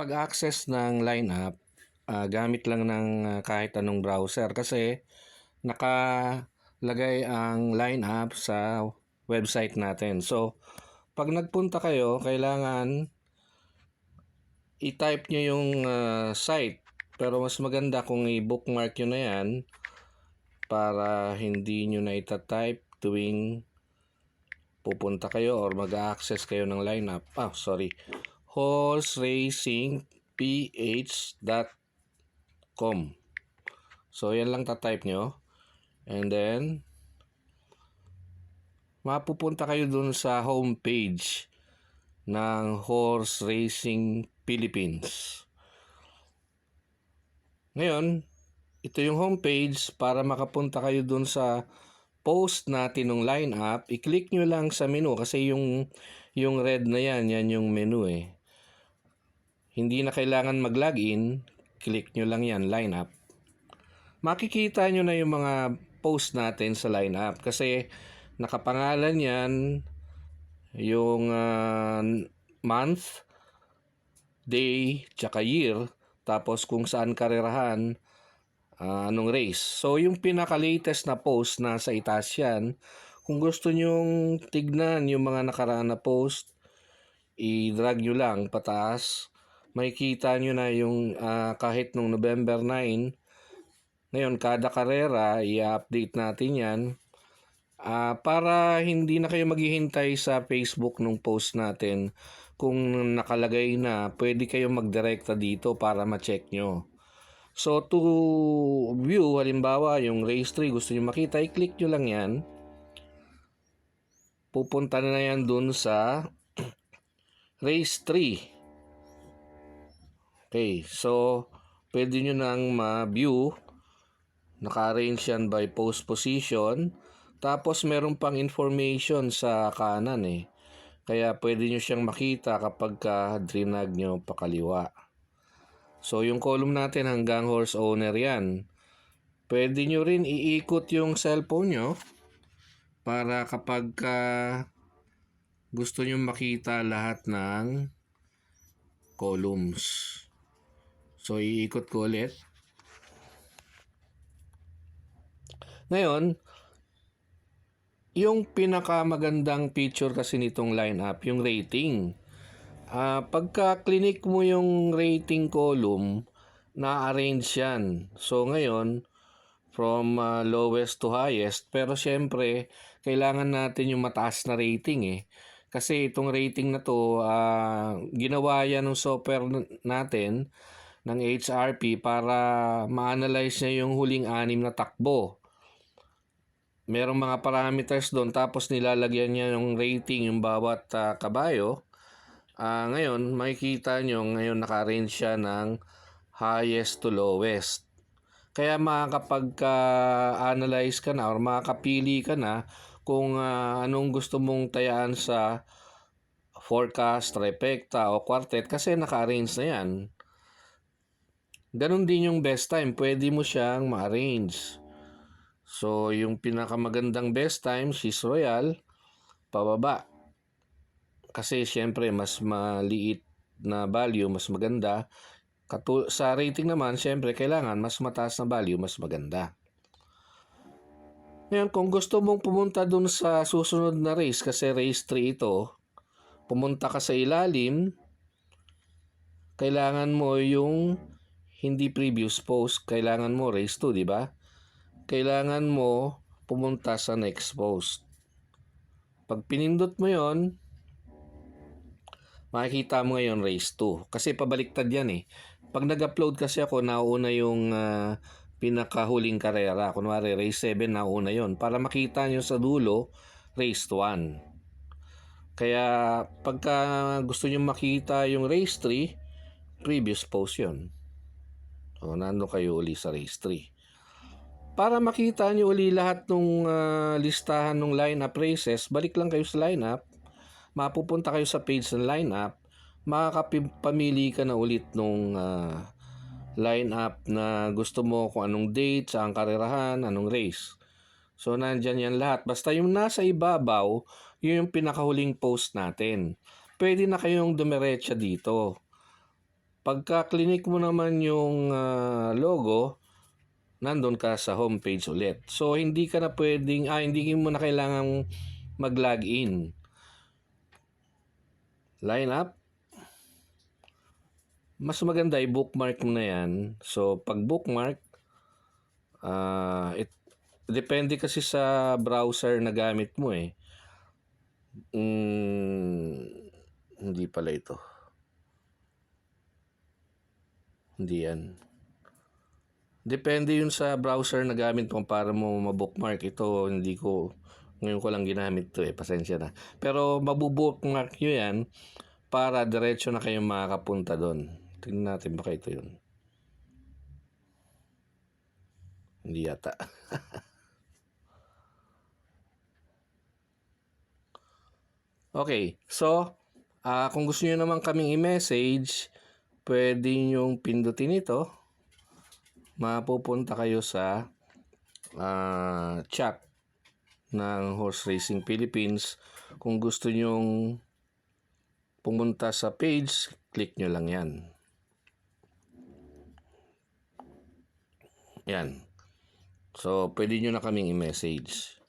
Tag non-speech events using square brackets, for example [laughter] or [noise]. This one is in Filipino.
pag-access ng lineup, ah, gamit lang ng ah, kahit anong browser kasi nakalagay ang lineup sa website natin. So, pag nagpunta kayo, kailangan i-type nyo yung ah, site. Pero mas maganda kung i-bookmark nyo na yan para hindi nyo na itatype tuwing pupunta kayo or mag-access kayo ng lineup. Ah, sorry. horseracingph.com So, yan lang tatype nyo. And then, mapupunta kayo dun sa homepage ng Horse Racing Philippines. Ngayon, ito yung homepage para makapunta kayo dun sa post natin ng lineup. I-click nyo lang sa menu kasi yung yung red na yan, yan yung menu eh. Hindi na kailangan mag-login, click nyo lang yan, lineup. Makikita nyo na yung mga post natin sa lineup kasi nakapangalan yan yung ah, month, day, tsaka year, tapos kung saan karerahan, ah, anong race. So, yung pinaka-latest na post nasa itaas yan. Kung gusto nyong tignan yung mga nakaraan na post, i-drag nyo lang pataas. May kita nyo na yung ah, kahit nung November 9, ngayon kada karera, i-update natin yan. Ah, para hindi na kayo maghihintay sa Facebook nung post natin kung nakalagay na, pwede kayo magdirekta dito para ma-check nyo. So to view, halimbawa yung race 3, gusto nyo makita, i-click nyo lang yan. Pupunta na yan dun sa [clears throat] race 3. Okay, so pwede nyo nang ma-view. Naka-arrange yan by post position. Tapos meron pang information sa kanan eh. Kaya pwede nyo siyang makita kapag ka drinag nyo pakaliwa. So yung column natin hanggang horse owner yan. Pwede nyo rin iikot yung cellphone nyo para kapag ka gusto nyo makita lahat ng columns. So iikot ko ulit. Ngayon, yung pinakamagandang feature kasi nitong lineup, yung rating. Ah, pagka clinic mo yung rating column, na-arrange yan. So ngayon, from ah, lowest to highest, pero syempre, kailangan natin yung mataas na rating eh. Kasi itong rating na to, ah, ginawa yan ng software natin ng HRP para ma-analyze niya yung huling anim na takbo merong mga parameters doon tapos nilalagyan niya yung rating yung bawat ah, kabayo. Ah, ngayon, makikita nyo ngayon naka-range siya ng highest to lowest. Kaya makakapag-analyze ka na or makakapili ka na kung ah, anong gusto mong tayaan sa forecast, trifecta o quartet kasi naka-arrange na yan. Ganon din yung best time. Pwede mo siyang ma-arrange. So, yung pinakamagandang best time, Swiss Royal, pababa. Kasi syempre, mas maliit na value, mas maganda. Katu- sa rating naman, syempre, kailangan mas mataas na value, mas maganda. Ngayon, kung gusto mong pumunta dun sa susunod na race, kasi race 3 ito, pumunta ka sa ilalim, kailangan mo yung hindi previous post, kailangan mo race 2, di ba? kailangan mo pumunta sa next post. Pag pinindot mo yon, makikita mo ngayon race 2. Kasi pabaliktad yan eh. Pag nag-upload kasi ako, nauna yung ah, pinakahuling karera. Kunwari, race 7, nauna yon Para makita nyo sa dulo, race 1. Kaya pagka gusto nyo makita yung race 3, previous post yon. O, nando kayo uli sa race 3 para makita nyo uli lahat ng listahan ng lineup races, balik lang kayo sa lineup, mapupunta kayo sa page ng lineup, makakapamili ka na ulit nung ah, lineup na gusto mo kung anong date, saan karerahan, anong race. So, nandyan yan lahat. Basta yung nasa ibabaw, yun yung pinakahuling post natin. Pwede na kayong dumiretsa dito. Pagka clinic mo naman yung ah, logo, nandun ka sa homepage ulit. So, hindi ka na pwedeng, ah, hindi mo na kailangang mag-login. Line up. Mas maganda i-bookmark mo na yan. So, pag bookmark, ah, it, depende kasi sa browser na gamit mo eh. Mm, hindi pala ito. Hindi yan. Depende yun sa browser na gamit mo para mo mabookmark. Ito, hindi ko, ngayon ko lang ginamit to eh. Pasensya na. Pero mabubookmark nyo yan para diretso na kayong makakapunta doon. Tingnan natin baka ito yun. Hindi yata. [laughs] okay, so ah kung gusto niyo naman kaming i-message, pwede yung pindutin ito. Mapupunta kayo sa ah, chat ng Horse Racing Philippines. Kung gusto nyong pumunta sa page, click nyo lang yan. Yan. So, pwede nyo na kaming i-message.